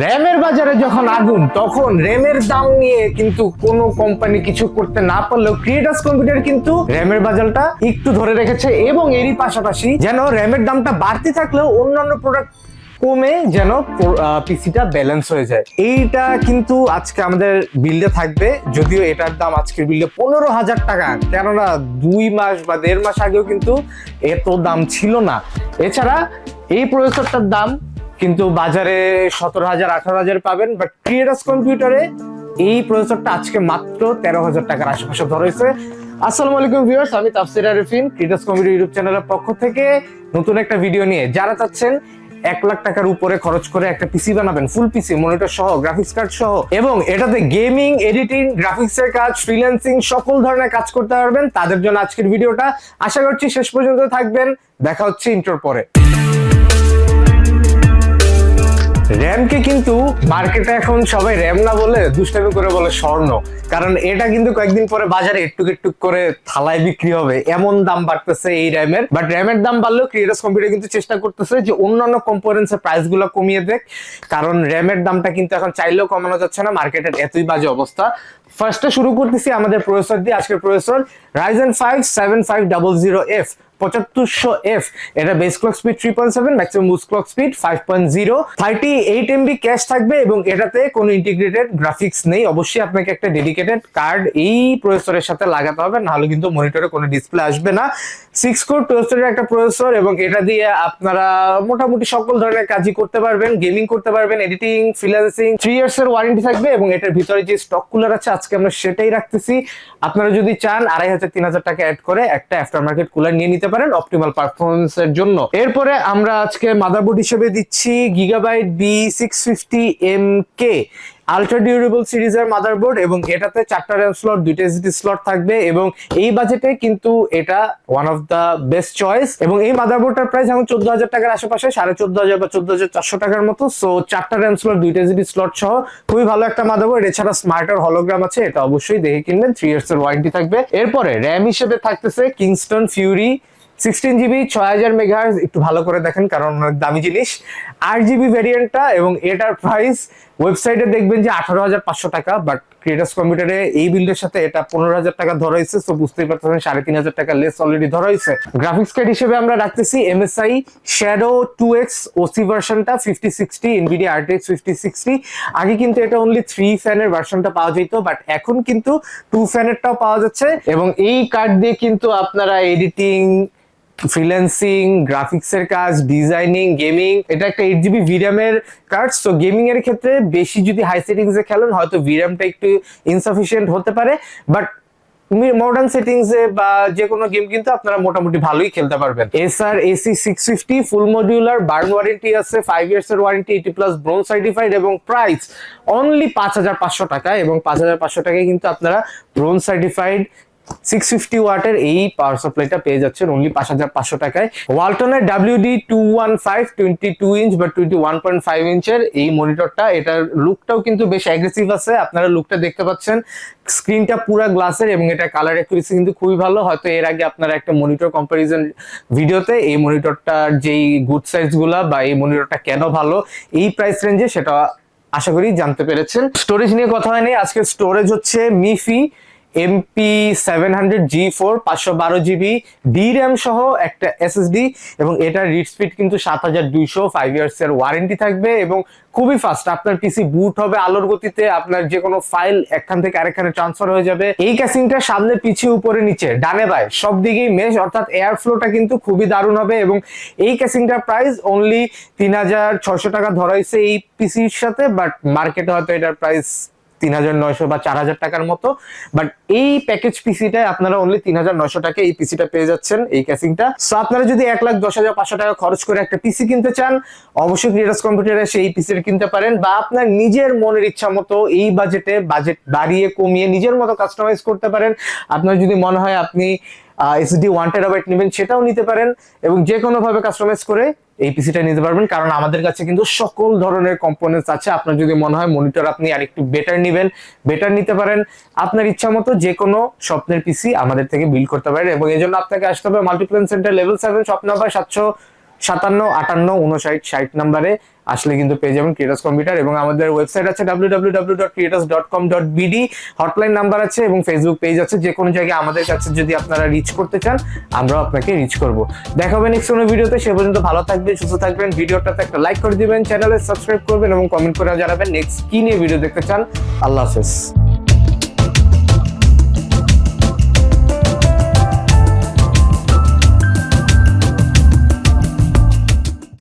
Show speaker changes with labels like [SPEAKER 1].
[SPEAKER 1] র্যামের বাজারে যখন আগুন, তখন র্যামের দাম নিয়ে কিন্তু কোনো কোম্পানি কিছু করতে না পারলেও ক্রিয়েটার্স কম্পিউটার কিন্তু র্যামের বাজারটা একটু ধরে রেখেছে এবং এরই পাশাপাশি যেন র্যামের দামটা বাড়তে থাকলেও অন্যান্য প্রোডাক্ট কমে যেন পিসিটা ব্যালেন্স হয়ে যায়। এইটা কিন্তু আজকে আমাদের বিল্ডে থাকবে, যদিও এটার দাম আজকের বিল্ডে পনেরো হাজার টাকা। কেননা দুই মাস বা দেড় মাস আগেও কিন্তু এত দাম ছিল না। এছাড়া এই প্রসেসরটার দাম কিন্তু বাজারে সতেরো হাজার, আঠারো হাজার পাবেন বাট ক্রিয়েটাস কম্পিউটারে এই প্রসেসরটা আজকে মাত্র তেরো হাজার টাকার আশেপাশে ধরেছে আসসালামু আলাইকুম ভিউয়ার্স আমি তাফসির আরিফিন ক্রিয়েটার্স কম্পিউটার ইউটিউব চ্যানেলের পক্ষ থেকে নতুন একটা ভিডিও নিয়ে। যারা চাচ্ছেন এক লাখ টাকার উপরে খরচ করে একটা পিসি বানাবেন ফুল পিসি মনিটর সহ গ্রাফিক্স কার্ড সহ, এবং এটাতে গেমিং এডিটিং গ্রাফিক্স এর কাজ ফ্রিল্যান্সিং সকল ধরনের কাজ করতে পারবেন, তাদের জন্য আজকের ভিডিওটা আশা করছি শেষ পর্যন্ত থাকবেন, দেখা হচ্ছে ইন্টার পরে। র্যামকে কিন্তু মার্কেটে এখন সবাই র্যাম না বলে দুষ্টামি করে বলে স্বর্ণ। কারণ এটা কিন্তু কয়েকদিন পরে বাজারে একটু একটুক করে থালায় বিক্রি হবে। এমন দাম বাড়তেছে এই র্যামের। বাট র্যামের দাম বাড়লেও ক্রিয়েটার্স কম্পিউটার কিন্তু চেষ্টা করতেছে যে অন্যান্য কম্পোনেন্টস এর প্রাইসগুলো কমিয়ে দেখ কারণ র্যামের দামটা কিন্তু এখন চাইলেও কমানো যাচ্ছে না। মার্কেটের এতই বাজে অবস্থা। ফার্স্টে শুরু করতেছি আমাদের প্রসেসর দিয়ে। আজকের processor Ryzen five seven five double zero F পঁচাত্তরশো F এটা base clock speed point seven maximum boost clock speed five point zero eight MB cache থাকবে এবং এটাতে কোনো ইন্টিগ্রেটেড গ্রাফিক্স নেই। অবশ্যই আপনাকে একটা ডেডিকেটেড কার্ড এই প্রসেসরের সাথে লাগাতে হবে, নাহলে কিন্তু মনিটরে কোনো ডিসপ্লে আসবে না। সিক্স কোর টোস্টারের একটা প্রসেসর এবং এটা দিয়ে আপনারা মোটামুটি সকল ধরনের কাজই করতে পারবেন। গেমিং করতে পারবেন এডিটিং ফ্রিল্যান্সিং থ্রি ইয়ার্স এর ওয়ারেন্টি থাকবে এবং এটার ভিতরে যে স্টক কুলার আছে, আজকে আমরা সেটাই রাখতেছি। আপনারা যদি চান, আড়াই হাজার, তিন হাজার টাকা অ্যাড করে একটা আফটার মার্কেট কুলার নিয়ে নিতে পারেন অপটিমাল পারফরমেন্স এর জন্য। এরপরে আমরা আজকে মাদারবোর্ড হিসেবে দিচ্ছি Gigabyte B six fifty M K ultra durable সিরিজের মাদারবোর্ড এবং এটাতে চারটা র্যাম স্লট দুইটা এসডি স্লট থাকবে এবং এই বাজেটে কিন্তু এটা one of the best choice এবং এই মাদারবোর্ডটার প্রাইস এখন চোদ্দ হাজার টাকার আশেপাশে, সাড়ে চোদ্দ হাজার বা চোদ্দ হাজার চারশো টাকার মতো। সো চারটা র্যাম স্লট দুইটা এসডি স্লট সহ খুবই ভালো একটা মাদারবোর্ড এছাড়া স্মার্টার হলোগ্রাম আছে, এটা অবশ্যই দেখে কিনবেন থ্রি ইয়ার্স এর ওয়ারেন্টি থাকবে। এরপরে র্যাম হিসেবে থাকতেছে কিংস্টন ফিউরি সিক্সটিন জিবি ছয় হাজার একটু ভালো করে দেখেন, কারণ অনেক দামি জিনিস। আট জিবি ভ্যারিয়েন্টটা এবং এটার প্রাইস ওয়েবসাইটে দেখবেন যে আঠারো হাজার পাঁচশো টাকা বাট ক্রিয়েটার্স কম্পিউটারে এই বিল্ডের সাথে এটা পনেরো হাজার টাকা ধরা হয়েছে তো বুঝতেই পারতেছেন, সাড়ে তিন হাজার টাকা লেস অলরেডি ধরা হয়েছে। গ্রাফিক্স কার্ড হিসেবে আমরা রাখতেছি MSI shadow two X OC ভার্সনটা fifty sixty Nvidia RTX fifty sixty আগে কিন্তু এটা অনলি থ্রি ফ্যানের ভার্সনটা পাওয়া যেত বাট এখন কিন্তু টু ফ্যানেরটাও পাওয়া যাচ্ছে, এবং এই কার্ড দিয়ে কিন্তু আপনারা এডিটিং ফ্রিল্যান্সিং গ্রাফিক্সের কাজ ডিজাইনিং গেমিং এটা একটা এইট জিবি ভিরামের কার্ড তো গেমিং এর ক্ষেত্রে বেশি যদি হাই সেটিংস খেলেন, হয়তো ভিরামটা একটু ইনসাফিসিয়েন্ট হতে পারে বাট মডার্ন সেটিংস বা যে কোনো গেম কিন্তু আপনারা মোটামুটি ভালোই খেলতে পারবেন। SR AC six fifty full modular burn warranty আছে ফাইভ ইয়ার্স এর warranty eighty plus bronze certified এবং প্রাইস অনলি পাঁচ হাজার পাঁচশো টাকা, এবং পাঁচ হাজার পাঁচশো টাকায় কিন্তু আপনারা ব্রোন সার্টিফাইড সিক্স ফিফটি ওয়াটের এই পাওয়ার সাপ্লাইটা পেয়ে যাচ্ছেন অনলি পাঁচ হাজার পাঁচশো টাকায়। ওয়ালটনের WD two one five twenty two inch বা টোয়েন্টি ওয়ান পয়েন্ট ফাইভ ইঞ্চের এই মনিটরটা এটার লুকটাও কিন্তু বেশ অ্যাগ্রেসিভ আছে। আপনারা লুকটা দেখতে পাচ্ছেন। স্ক্রিনটা পুরা গ্লাসের এবং এটা কালার অ্যাকুরেসি কিন্তু খুবই ভালো। হয়তো এর আগে আপনারা একটা মনিটর কম্পারিজন ভিডিওতে এই মনিটরটার যেই গুড সাইজগুলা বা এই মনিটরটা কেন ভালো, এই প্রাইস রেঞ্জে সেটা আশা করি জানতে পেরেছেন। স্টোরেজ নিয়ে কথা হয়নি। আজকে স্টোরেজ হচ্ছে মিফি MP seven hundred G four পাঁচশো বারো জিবি ডি র্যাম সহ একটা এসএসডি এবং এটার রিড স্পিড কিন্তু সাত হাজার দুইশো ফাইভ ইয়ার্স এর ওয়ারেন্টি থাকবে, এবং খুবই ফাস্ট আপনার পিসি বুট হবে আলোর গতিতে, আপনার যে কোনো ফাইল একখান থেকে আরেকখানে ট্রান্সফার হয়ে যাবে। এই ক্যাসিংটা সামনে পিছিয়ে উপরে, নিচে, ডানে, বায়, সব দিকেই মেশ অর্থাৎ এয়ার ফ্লোটা কিন্তু খুবই দারুণ হবে, এবং এই ক্যাসিংটার প্রাইস অনলি তিন হাজার ছশো টাকা ধরা হয়েছে এই পিসির সাথে বাট মার্কেটে হয়তো এটার প্রাইস তিন হাজার নয়শো বা চার হাজার টাকার মতো। বাট এই প্যাকেজ পিসিটায় আপনারা অনলি তিন হাজার নয়শো টাকা এই পিসিটা পেয়ে যাচ্ছেন, এই ক্যাসিংটা সো আপনারা যদি এক লাখ দশ হাজার পাঁচশো টাকা খরচ করে একটা পিসি কিনতে চান, অবশ্যই ক্রিয়েটার্স কম্পিউটারে সেই পিসির কিনতে পারেন বা আপনার নিজের মনের ইচ্ছা মতো এই বাজেটে বাজেট বাড়িয়ে কমিয়ে নিজের মতো কাস্টমাইজ করতে পারেন। আপনার যদি মনে হয় আপনি এসডি ওয়ান টেরাবাইট নেবেন, সেটাও নিতে পারেন এবং যে কোনো ভাবে কাস্টমাইজ করে এই পিসিটা নিতে পারবেন, কারণ আমাদের কাছে কিন্তু সকল ধরনের কম্পোনেন্টস আছে। আপনার যদি মনে হয় মনিটর আপনি আর একটু বেটার নেবেন বেটার নিতে পারেন। আপনার ইচ্ছা মতো যে কোনো স্বপ্নের পিসি আমাদের থেকে বিল করতে পারেন এবং এই জন্য আপনাকে আসতে হবে মাল্টিপ্লেন সেন্টার লেভেল সেভেন স্বপ্ন নাম্বার সাতশো সাতান্ন, আটান্ন, উনষাট, ষাট নাম্বারে আসলে কিন্তু পেয়ে যাবেন ক্রিয়েটার্স কম্পিউটার এবং আমাদের ওয়েবসাইট আছে www.creators.com.bd হটলাইন নাম্বার আছে এবং ফেসবুক পেজ আছে যে কোনো জায়গায় আমাদের কাছে যদি আপনারা রিচ করতে চান, আমরাও আপনাকে রিচ করব। দেখা হবে নেক্সট কোনো ভিডিওতে সে পর্যন্ত ভালো থাকবেন, সুস্থ থাকবেন, ভিডিওটাতে একটা লাইক করে দিবেন চ্যানেলে সাবস্ক্রাইব করবেন এবং কমেন্ট করে জানাবেন নেক্সট কি নিয়ে ভিডিও দেখতে চান। আল্লাহ হাফেজ।